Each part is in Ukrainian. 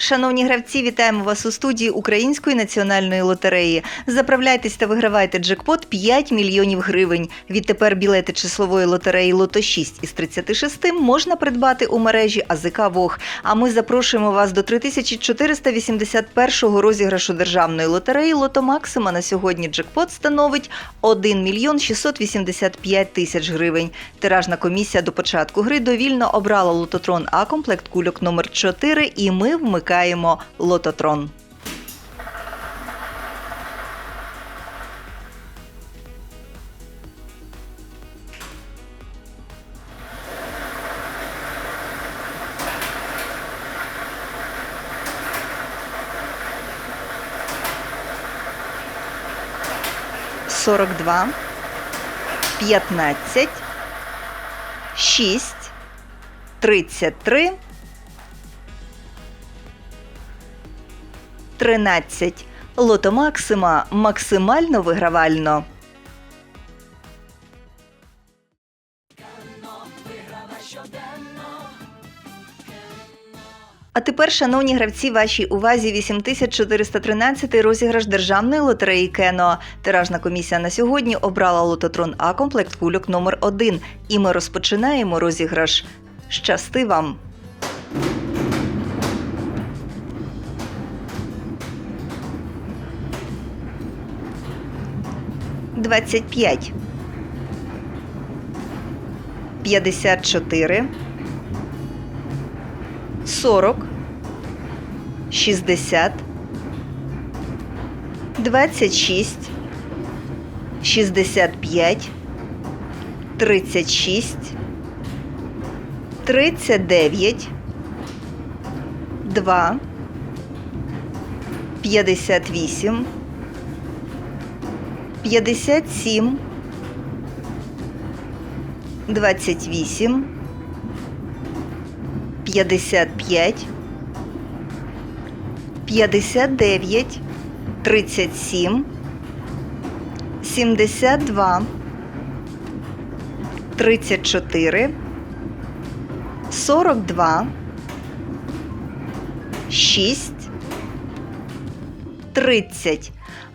Шановні гравці, вітаємо вас у студії Української національної лотереї. Заправляйтесь та вигравайте джекпот 5 мільйонів гривень. Відтепер білети числової лотереї Лото 6 із 36 можна придбати у мережі АЗК Вог. А ми запрошуємо вас до 3481 розіграшу державної лотереї Лото Максима. На сьогодні джекпот становить 1 мільйон 685 тисяч гривень. Тиражна комісія до початку гри довільно обрала лототрон А комплект кульок номер 4 і ми вмикаємо лототрон. Сорок два, п'ятнадцять, шість, тридцять три, тринадцять. Лото Максима максимально вигравально. А тепер, шановні гравці, вашій увазі 8413 розіграш державної лотереї Кено. Тиражна комісія на сьогодні обрала лототрон А комплект кульок номер 1 І ми розпочинаємо розіграш. Щасти вам! Двадцять п'ять. П'ятдесят чотири. Сорок. Шістдесят. Двадцять шість. Шістдесят п'ять. 57, 28, 55, 59, 37, 72, 34, 42, 6, 30.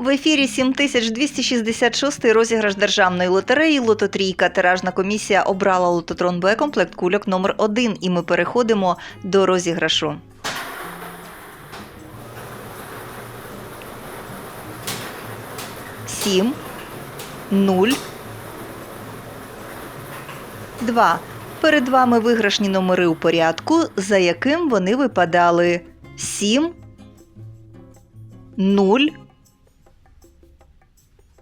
В ефірі 7266 розіграш державної лотереї Лототрійка. Тиражна комісія обрала лототрон Б комплект кульок номер 1 і ми переходимо до розіграшу. Сім, нуль, два. Перед вами виграшні номери у порядку, за яким вони випадали. Сім, нуль,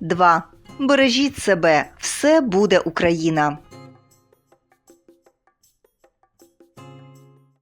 2. Бережіть себе, все буде Україна.